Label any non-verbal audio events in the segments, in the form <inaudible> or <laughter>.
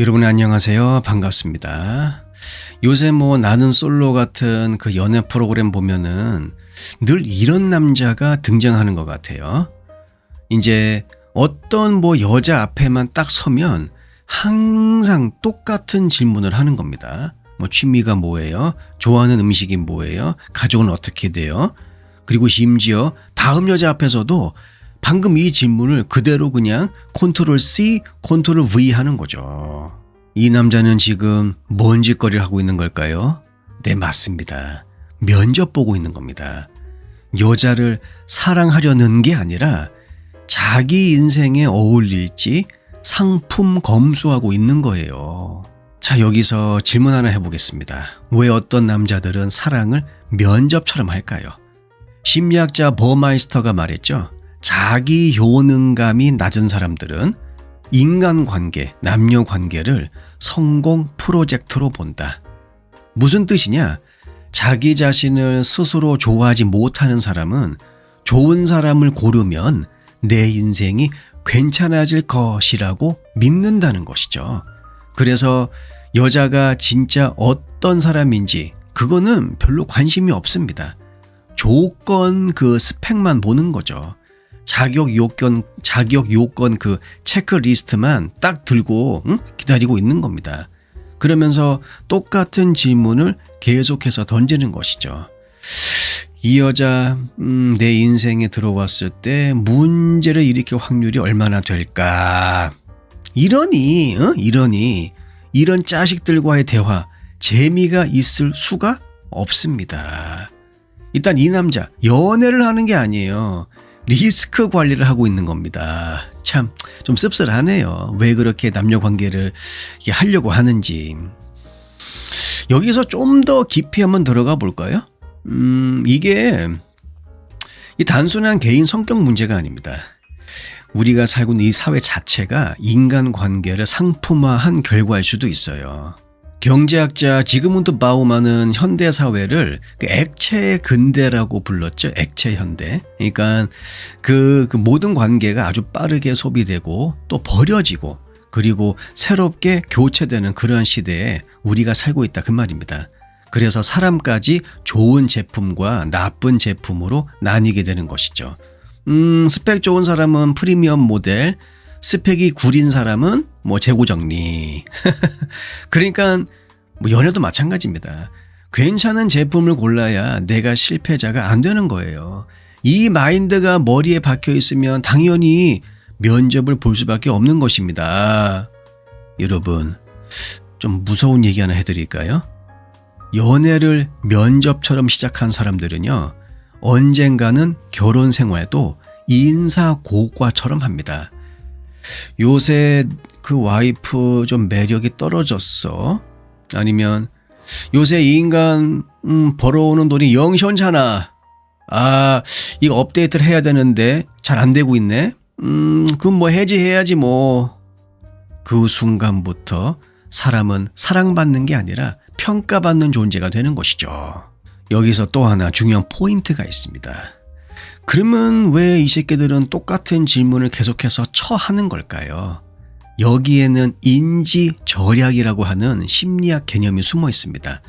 여러분 안녕하세요. 반갑습니다. 요새 뭐 나는 솔로 같은 그 연애 프로그램 보면은 늘 이런 남자가 등장하는 것 같아요. 이제 어떤 뭐 여자 앞에만 딱 서면 항상 똑같은 질문을 하는 겁니다. 뭐 취미가 뭐예요? 좋아하는 음식이 뭐예요? 가족은 어떻게 돼요? 그리고 심지어 다음 여자 앞에서도 방금 이 질문을 그대로 그냥 컨트롤 C, 컨트롤 V 하는 거죠. 이 남자는 지금 뭔 짓거리를 하고 있는 걸까요? 네, 맞습니다. 면접 보고 있는 겁니다. 여자를 사랑하려는 게 아니라 자기 인생에 어울릴지 상품 검수하고 있는 거예요. 자, 여기서 질문 하나 해보겠습니다. 왜 어떤 남자들은 사랑을 면접처럼 할까요? 심리학자 버마이스터가 말했죠. 자기 효능감이 낮은 사람들은 인간관계, 남녀관계를 성공 프로젝트로 본다. 무슨 뜻이냐? 자기 자신을 스스로 좋아하지 못하는 사람은 좋은 사람을 고르면 내 인생이 괜찮아질 것이라고 믿는다는 것이죠. 그래서 여자가 진짜 어떤 사람인지 그거는 별로 관심이 없습니다. 조건 그 스펙만 보는 거죠. 자격 요건 자격 요건 그 체크리스트만 딱 들고 응? 기다리고 있는 겁니다. 그러면서 똑같은 질문을 계속해서 던지는 것이죠. 이 여자 음, 내 인생에 들어왔을 때 문제를 일으킬 확률이 얼마나 될까? 이러니 어? 이러니 이런 자식들과의 대화 재미가 있을 수가 없습니다. 일단 이 남자 연애를 하는 게 아니에요. 리스크 관리를 하고 있는 겁니다. 참 좀 씁쓸하네요. 왜 그렇게 남녀 관계를 하려고 하는지. 여기서 좀 더 깊이 한번 들어가 볼까요? 음, 이게 이 단순한 개인 성격 문제가 아닙니다. 우리가 살고 있는 이 사회 자체가 인간 관계를 상품화한 결과일 수도 있어요. 경제학자 지그문트 바우만은 현대 사회를 그 액체 근대라고 불렀죠. 액체 현대. 그러니까 그, 그 모든 관계가 아주 빠르게 소비되고 또 버려지고 그리고 새롭게 교체되는 그러한 시대에 우리가 살고 있다 그 말입니다. 그래서 사람까지 좋은 제품과 나쁜 제품으로 나뉘게 되는 것이죠. 음, 스펙 좋은 사람은 프리미엄 모델, 스펙이 구린 사람은 뭐 재고 정리. <laughs> 그러니까 뭐 연애도 마찬가지입니다. 괜찮은 제품을 골라야 내가 실패자가 안 되는 거예요. 이 마인드가 머리에 박혀 있으면 당연히 면접을 볼 수밖에 없는 것입니다. 여러분, 좀 무서운 얘기 하나 해드릴까요? 연애를 면접처럼 시작한 사람들은요, 언젠가는 결혼 생활도 인사고과처럼 합니다. 요새 그 와이프 좀 매력이 떨어졌어. 아니면 요새 이 인간 음, 벌어오는 돈이 영 시원찮아. 아, 이거 업데이트를 해야 되는데 잘 안 되고 있네. 음, 그럼 뭐 해지해야지 뭐. 그 순간부터 사람은 사랑받는 게 아니라 평가받는 존재가 되는 것이죠. 여기서 또 하나 중요한 포인트가 있습니다. 그러면 왜 이 새끼들은 똑같은 질문을 계속해서 처하는 걸까요? 여기에는 인지 절약이라고 하는 심리학 개념이 숨어 있습니다.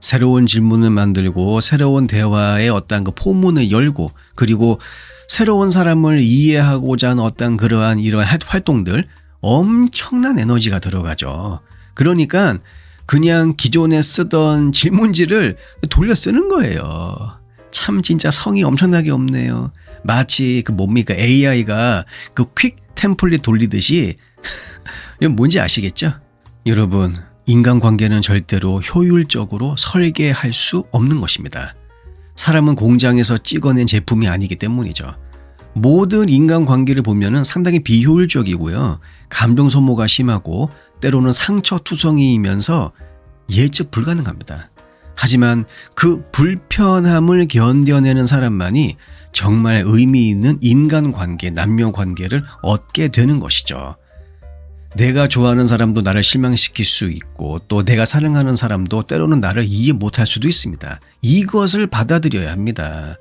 새로운 질문을 만들고 새로운 대화의 어떤 그 포문을 열고 그리고 새로운 사람을 이해하고자 하는 어떤 그러한 이러한 활동들 엄청난 에너지가 들어가죠. 그러니까 그냥 기존에 쓰던 질문지를 돌려 쓰는 거예요. 참 진짜 성이 엄청나게 없네요. 마치 그 뭡니까 AI가 그 퀵 템플릿 돌리듯이 <laughs> 이건 뭔지 아시겠죠? 여러분, 인간관계는 절대로 효율적으로 설계할 수 없는 것입니다. 사람은 공장에서 찍어낸 제품이 아니기 때문이죠. 모든 인간관계를 보면 상당히 비효율적이고요. 감정 소모가 심하고 때로는 상처 투성이면서 예측 불가능합니다. 하지만 그 불편함을 견뎌내는 사람만이 정말 의미 있는 인간관계, 남녀관계를 얻게 되는 것이죠. 내가 좋아하는 사람도 나를 실망시킬 수 있고 또 내가 사랑하는 사람도 때로는 나를 이해 못할 수도 있습니다. 이것을 받아들여야 합니다.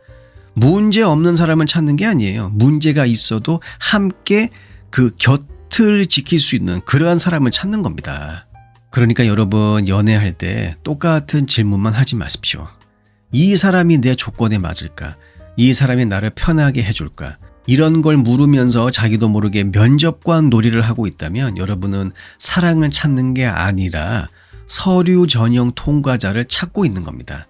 문제 없는 사람을 찾는 게 아니에요. 문제가 있어도 함께 그곁 곁을 지킬 수 있는 그러한 사람을 찾는 겁니다. 그러니까 여러분 연애할 때 똑같은 질문만 하지 마십시오. 이 사람이 내 조건에 맞을까? 이 사람이 나를 편하게 해줄까? 이런 걸 물으면서 자기도 모르게 면접관 놀이를 하고 있다면 여러분은 사랑을 찾는 게 아니라 서류 전형 통과자를 찾고 있는 겁니다.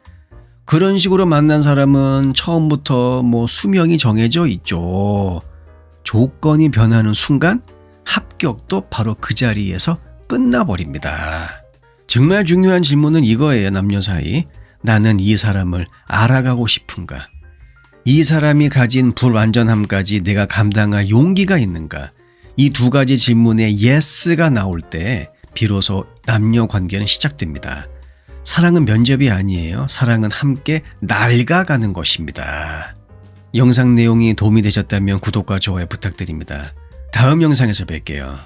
그런 식으로 만난 사람은 처음부터 뭐 수명이 정해져 있죠. 조건이 변하는 순간 합격도 바로 그 자리에서 끝나버립니다. 정말 중요한 질문은 이거예요, 남녀 사이. 나는 이 사람을 알아가고 싶은가? 이 사람이 가진 불완전함까지 내가 감당할 용기가 있는가? 이 두 가지 질문에 예스가 나올 때 비로소 남녀 관계는 시작됩니다. 사랑은 면접이 아니에요. 사랑은 함께 낡아가는 것입니다. 영상 내용이 도움이 되셨다면 구독과 좋아요 부탁드립니다. 다음 영상에서 뵐게요.